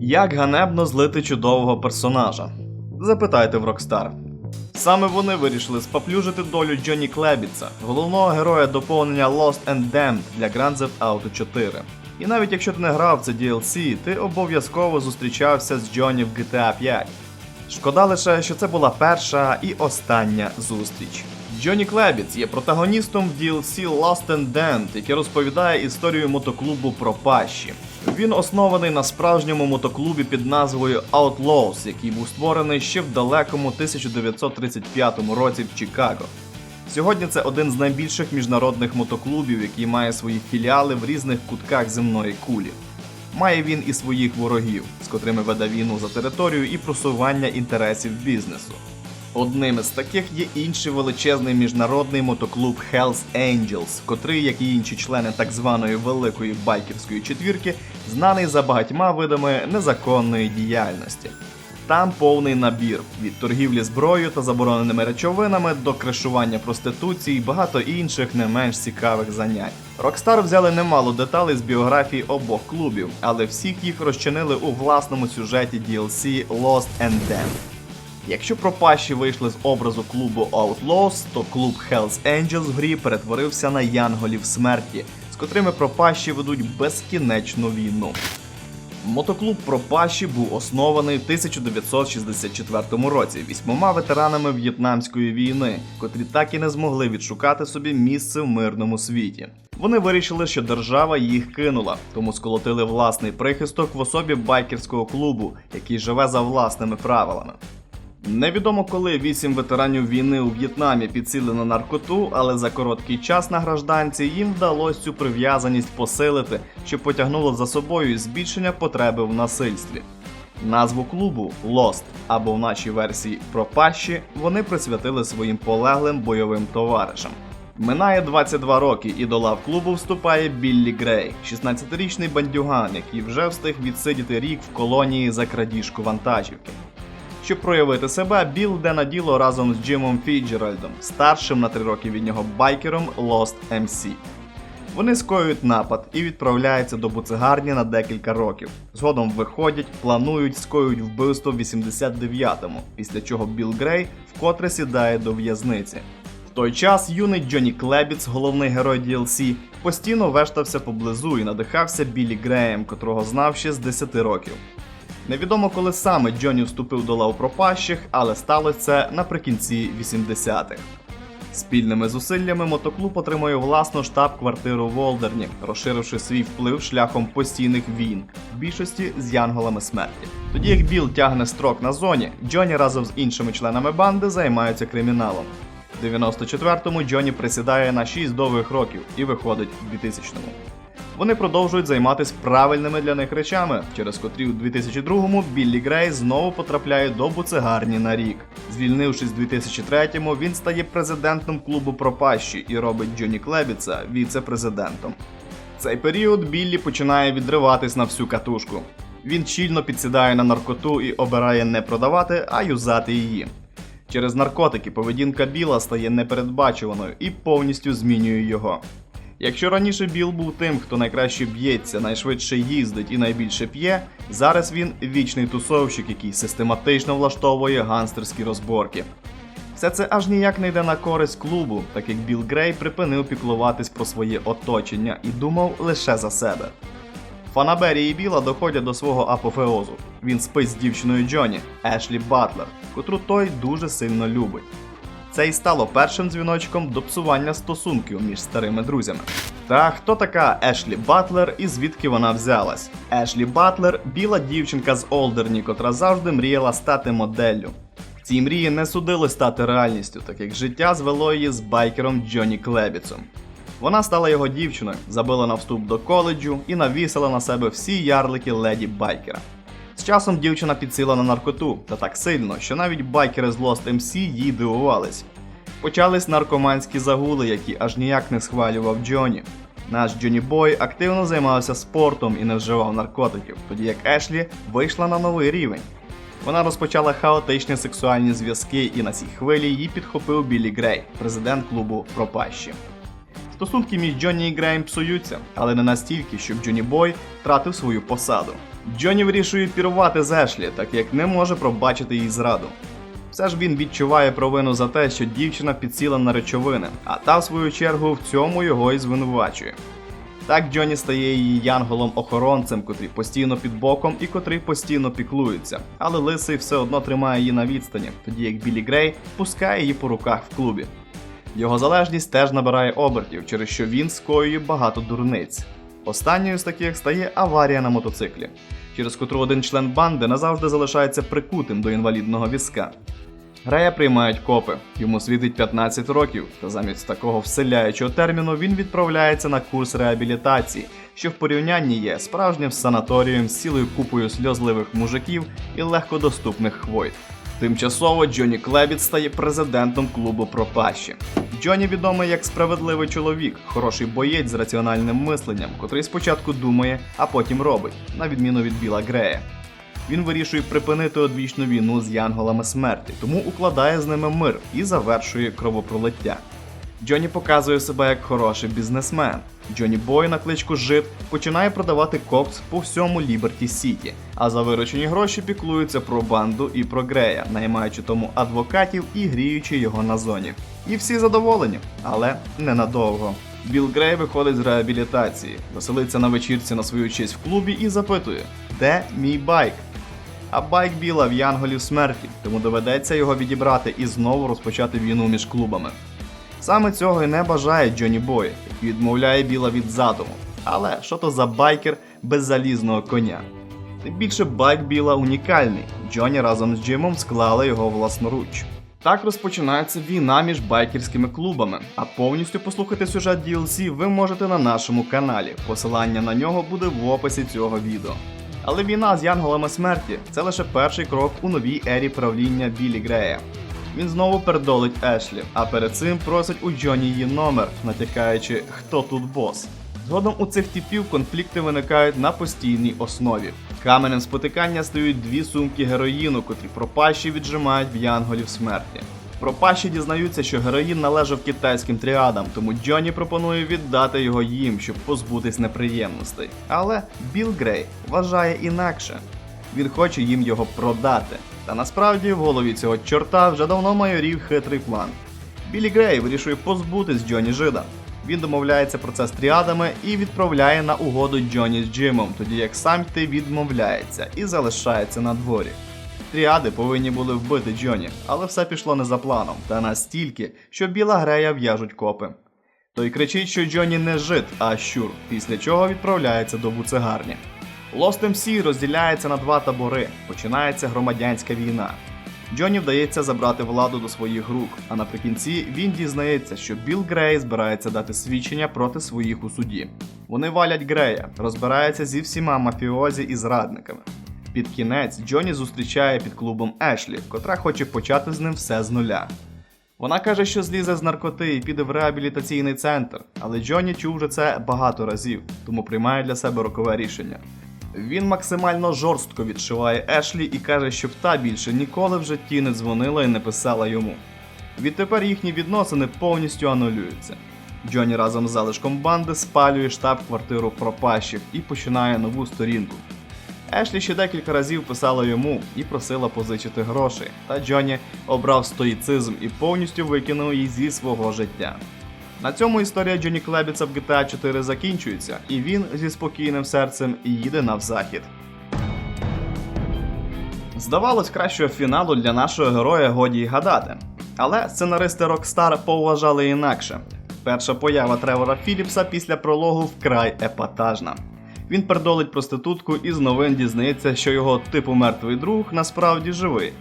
Як ганебно злити чудового персонажа? Запитайте в Rockstar. Саме вони вирішили споплюжити долю Джонні Клебіца, головного героя доповнення Lost and Damned для Grand Theft Auto 4. І навіть якщо ти не грав це DLC, ти обов'язково зустрічався з Джонні в GTA 5. Шкода лише, що це була перша і остання зустріч. Джонні Клебіц є протагоністом в DLC Lost and Damned, який розповідає історію мотоклубу про пащі. Він оснований на справжньому мотоклубі під назвою Outlaws, який був створений ще в далекому 1935 році в Чикаго. Сьогодні це один з найбільших міжнародних мотоклубів, який має свої філіали в різних кутках земної кулі. Має він і своїх ворогів, з котрими веде війну за територію і просування інтересів бізнесу. Одним із таких є інший величезний міжнародний мотоклуб Hells Angels, котрий, як і інші члени так званої великої байкерської четвірки, знаний за багатьма видами незаконної діяльності. Там повний набір від торгівлі зброєю та забороненими речовинами до кришування проституції і багато інших не менш цікавих занять. Rockstar взяли немало деталей з біографії обох клубів, але всіх їх розчинили у власному сюжеті DLC Lost and Damned. Якщо пропащі вийшли з образу клубу Outlaws, то клуб Hells Angels в грі перетворився на янголів смерті, з котрими пропащі ведуть безкінечну війну. Мотоклуб Пропащі був оснований в 1964 році вісьмома ветеранами В'єтнамської війни, котрі так і не змогли відшукати собі місце в мирному світі. Вони вирішили, що держава їх кинула, тому сколотили власний прихисток в особі байкерського клубу, який живе за власними правилами. Невідомо коли вісім ветеранів війни у В'єтнамі підсіли на наркоту, але за короткий час на гражданці їм вдалося цю прив'язаність посилити, що потягнуло за собою збільшення потреби в насильстві. Назву клубу Lost або в нашій версії Пропащі вони присвятили своїм полеглим бойовим товаришам. Минає 22 роки, і до лав клубу вступає Біллі Грей, 16-річний бандюган, який вже встиг відсидіти рік в колонії за крадіжку вантажівки. Щоб проявити себе, Біл йде на діло разом з Джимом Фіджеральдом, старшим на три роки від нього байкером Lost MC. Вони скоюють напад і відправляються до буцегарні на декілька років. Згодом виходять, планують, скоюють вбивство в 89-му, після чого Біл Грей вкотре сідає до в'язниці. В той час юний Джонні Клебіц, головний герой DLC, постійно вештався поблизу і надихався Біллі Греєм, котрого знав ще з 10 років. Невідомо, коли саме Джонні вступив до лав пропащих, але сталося це наприкінці 80-х. Спільними зусиллями мотоклуб отримує власну штаб-квартиру в Олдерні, розширивши свій вплив шляхом постійних війн, в більшості з янголами смерті. Тоді як Біл тягне строк на зоні, Джонні разом з іншими членами банди займаються криміналом. В 94-му Джонні присідає на 6 довгих років і виходить в 2000-му. Вони продовжують займатися правильними для них речами, через котрі у 2002-му Біллі Грей знову потрапляє до буцегарні на рік. Звільнившись в 2003-му, він стає президентом клубу Пропащі і робить Джонні Клебіца віце-президентом. Цей період Біллі починає відриватись на всю катушку. Він щільно підсідає на наркоту і обирає не продавати, а юзати її. Через наркотики поведінка Біла стає непередбачуваною і повністю змінює його. Якщо раніше Біл був тим, хто найкраще б'ється, найшвидше їздить і найбільше п'є, зараз він вічний тусовщик, який систематично влаштовує ганстерські розборки. Все це аж ніяк не йде на користь клубу, так як Біл Грей припинив піклуватись про своє оточення і думав лише за себе. Фанабері і Біла доходять до свого апофеозу. Він спить з дівчиною Джоні, Ешлі Батлер, котру той дуже сильно любить. Це і стало першим дзвіночком до псування стосунків між старими друзями. Та хто така Ешлі Батлер і звідки вона взялась? Ешлі Батлер біла дівчинка з Олдерні, котра завжди мріяла стати моделлю. Цій мрії не судилось стати реальністю, так як життя звело її з байкером Джонні Клебіцом. Вона стала його дівчиною, забила на вступ до коледжу і навісила на себе всі ярлики леді байкера. З часом дівчина підсіла на наркоту, та так сильно, що навіть байкери з Lost MC їй дивувались. Почались наркоманські загули, які аж ніяк не схвалював Джоні. Наш Джоні Бой активно займався спортом і не вживав наркотиків, тоді як Ешлі вийшла на новий рівень. Вона розпочала хаотичні сексуальні зв'язки, і на цій хвилі її підхопив Біллі Грей, президент клубу Пропащі. Стосунки між Джонні і Греєм псуються, але не настільки, щоб Джонні Бой втратив свою посаду. Джонні вирішує пірувати з Ешлі, так як не може пробачити їй зраду. Все ж він відчуває провину за те, що дівчина підсіла на речовини, а та, в свою чергу, в цьому його і звинувачує. Так Джонні стає її янголом-охоронцем, котрий постійно під боком і котрий постійно піклується. Але лисий все одно тримає її на відстані, тоді як Білі Грей пускає її по руках в клубі. Його залежність теж набирає обертів, через що він скоює багато дурниць. Останньою з таких стає аварія на мотоциклі, через котру один член банди назавжди залишається прикутим до інвалідного візка. Грея приймають копи, йому світить 15 років, та замість такого вселяючого терміну він відправляється на курс реабілітації, що в порівнянні є справжнім санаторієм з цілою купою сльозливих мужиків і легкодоступних хвойт. Тимчасово Джонні Клебіт стає президентом клубу пропащі. Джонні відомий як справедливий чоловік, хороший боєць з раціональним мисленням, котрий спочатку думає, а потім робить, на відміну від Біла Грея. Він вирішує припинити одвічну війну з янголами смерті, тому укладає з ними мир і завершує кровопролиття. Джонні показує себе як хороший бізнесмен. Джонні Бой на кличку Жит починає продавати кокс по всьому Ліберті Сіті, а за виручені гроші піклується про банду і про Грея, наймаючи тому адвокатів і гріючи його на зоні. І всі задоволені, але ненадовго. Біл Грей виходить з реабілітації, веселиться на вечірці на свою честь в клубі і запитує, де мій байк? А байк Біла в Янголів смерті, тому доведеться його відібрати і знову розпочати війну між клубами. Саме цього і не бажає Джонні Бой, який відмовляє Біла від задуму. Але що то за байкер без залізного коня? Тим більше байк Біла унікальний. Джонні разом з Джимом склали його власноруч. Так розпочинається війна між байкерськими клубами. А повністю послухати сюжет DLC ви можете на нашому каналі. Посилання на нього буде в описі цього відео. Але війна з янголами смерті це лише перший крок у новій ері правління Білі Грея. Він знову передолить Ешлі, а перед цим просить у Джоні її номер, натякаючи, хто тут бос. Згодом у цих типів конфлікти виникають на постійній основі. Каменем спотикання стають дві сумки героїну, котрі пропащі віджимають в янголів смерті. Пропащі дізнаються, що героїн належав китайським тріадам, тому Джонні пропонує віддати його їм, щоб позбутись неприємностей. Але Білл Грей вважає інакше. Він хоче їм його продати. Та насправді в голові цього чорта вже давно майорів хитрий план. Білі Грей вирішує позбутись Джоні Жида. Він домовляється про це з тріадами і відправляє на угоду Джоні з Джимом, тоді як сам йти відмовляється і залишається на дворі. Тріади повинні були вбити Джоні, але все пішло не за планом, та настільки, що біла грея в'яжуть копи. Той кричить, що Джоні не жит, а щур, після чого відправляється до буцегарні. Lost MC розділяється на два табори. Починається громадянська війна. Джоні вдається забрати владу до своїх рук, а наприкінці він дізнається, що Білл Грей збирається дати свідчення проти своїх у суді. Вони валять Грея, розбираються зі всіма мафіозі і зрадниками. Під кінець Джоні зустрічає під клубом Ешлі, котра хоче почати з ним все з нуля. Вона каже, що злізе з наркоти і піде в реабілітаційний центр, але Джонні чув вже це багато разів, тому приймає для себе рокове рішення. Він максимально жорстко відшиває Ешлі і каже, щоб та більше ніколи в житті не дзвонила і не писала йому. Відтепер їхні відносини повністю анулюються. Джонні разом з залишком банди спалює штаб-квартиру пропащих і починає нову сторінку. Ешлі ще декілька разів писала йому і просила позичити грошей, та Джонні обрав стоїцизм і повністю викинув її зі свого життя. На цьому історія Джонні Клебіца в GTA 4 закінчується, і він зі спокійним серцем їде навзахід. Здавалось, кращого фіналу для нашого героя годі й гадати. Але сценаристи Rockstar поважали інакше. Перша поява Тревора Філіпса після прологу вкрай епатажна. Він пердолить проститутку і з новин дізнається, що його типу мертвий друг насправді живий.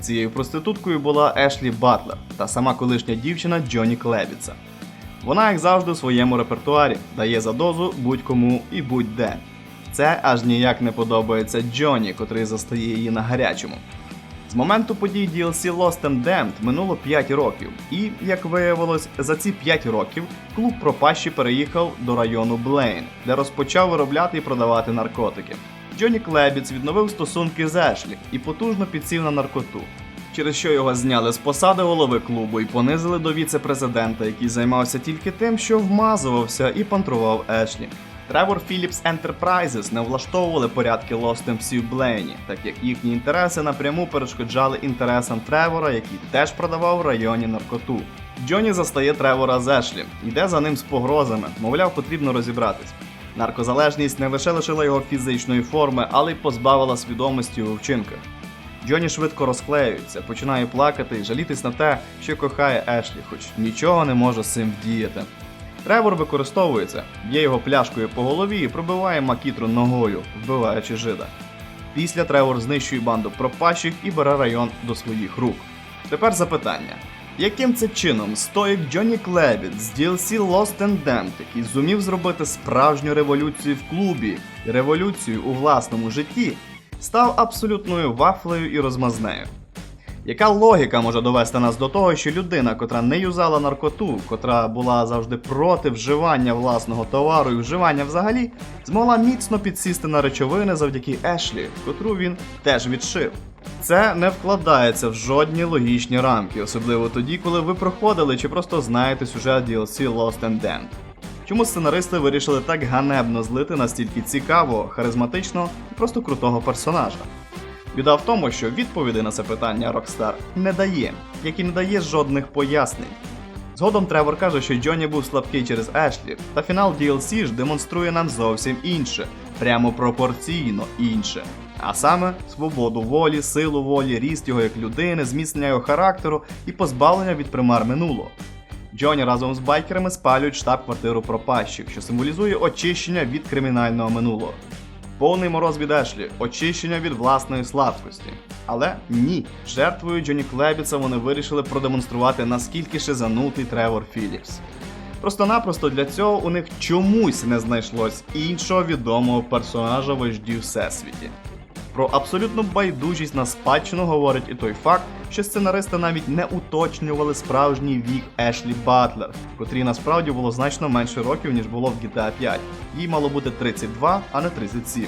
Цією проституткою була Ешлі Батлер та сама колишня дівчина Джоні Клебіца. Вона, як завжди, у своєму репертуарі дає за дозу будь-кому і будь-де. Це аж ніяк не подобається Джоні, котрий застає її на гарячому. З моменту подій DLC Lost and Damned минуло 5 років, і, як виявилось, за ці 5 років клуб пропащі переїхав до району Блейн, де розпочав виробляти і продавати наркотики. Джоні Клебіц відновив стосунки з Ешлі і потужно підсів на наркоту, через що його зняли з посади голови клубу і понизили до віце-президента, який займався тільки тим, що вмазувався і пантрував Ешлі. Trevor Phillips Enterprises не влаштовували порядки MC в Блейні, так як їхні інтереси напряму перешкоджали інтересам Тревора, який теж продавав в районі наркоту. Джонні застає Тревора з Ешлі, йде за ним з погрозами, мовляв, потрібно розібратись. Наркозалежність не лише лишила його фізичної форми, але й позбавила свідомості у вчинках. Джонні швидко розклеюється, починає плакати і жалітись на те, що кохає Ешлі, хоч нічого не може з цим вдіяти. Тревор використовується, б'є його пляшкою по голові і пробиває макітру ногою, вбиваючи жида. Після Тревор знищує банду пропащих і бере район до своїх рук. Тепер запитання. Яким це чином стоїк Джонні Клебіт з DLC Lost and Damned, який зумів зробити справжню революцію в клубі і революцію у власному житті, став абсолютною вафлею і розмазнею? Яка логіка може довести нас до того, що людина, котра не юзала наркоту, котра була завжди проти вживання власного товару і вживання взагалі, змогла міцно підсісти на речовини завдяки Ешлі, котру він теж відшив? Це не вкладається в жодні логічні рамки, особливо тоді, коли ви проходили чи просто знаєте сюжет DLC Lost and Damned. Чому сценаристи вирішили так ганебно злити настільки цікавого, харизматичного і просто крутого персонажа? Біда в тому, що відповіді на це питання Rockstar не дає, як і не дає жодних пояснень. Згодом Тревор каже, що Джонні був слабкий через Ешлі, та фінал DLC ж демонструє нам зовсім інше, прямо пропорційно інше. А саме свободу волі, силу волі, ріст його як людини, зміцнення його характеру і позбавлення від примар минулого. Джонні разом з байкерами спалюють штаб-квартиру пропащих, що символізує очищення від кримінального минулого. Повний мороз від Ешлі, очищення від власної слабкості. Але ні, жертвою Джонні Клебіца вони вирішили продемонструвати наскільки шизанутий Тревор Філіпс. Просто-напросто для цього у них чомусь не знайшлось іншого відомого персонажа в HD всесвіті. Про абсолютну байдужість на спадщину говорить і той факт, що сценаристи навіть не уточнювали справжній вік Ешлі Батлер, котрій насправді було значно менше років, ніж було в GTA 5. Їй мало бути 32, а не 37.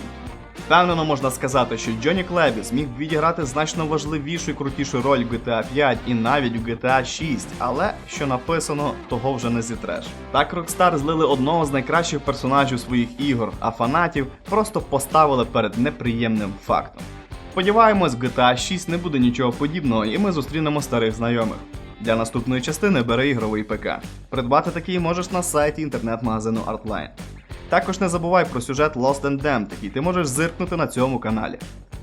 Впевнено можна сказати, що Джонні Клебіс міг відіграти значно важливішу і крутішу роль в GTA 5 і навіть в GTA 6, але що написано, того вже не зітреш. Так Rockstar злили одного з найкращих персонажів своїх ігор, а фанатів просто поставили перед неприємним фактом. Сподіваємось, GTA 6 не буде нічого подібного, і ми зустрінемо старих знайомих. Для наступної частини бери ігровий ПК. Придбати такий можеш на сайті інтернет-магазину Artline. Також не забувай про сюжет Lost and Damned, який ти можеш зиркнути на цьому каналі.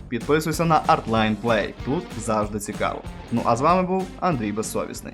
Підписуйся на Artline Play, тут завжди цікаво. Ну а з вами був Андрій Безсовісний.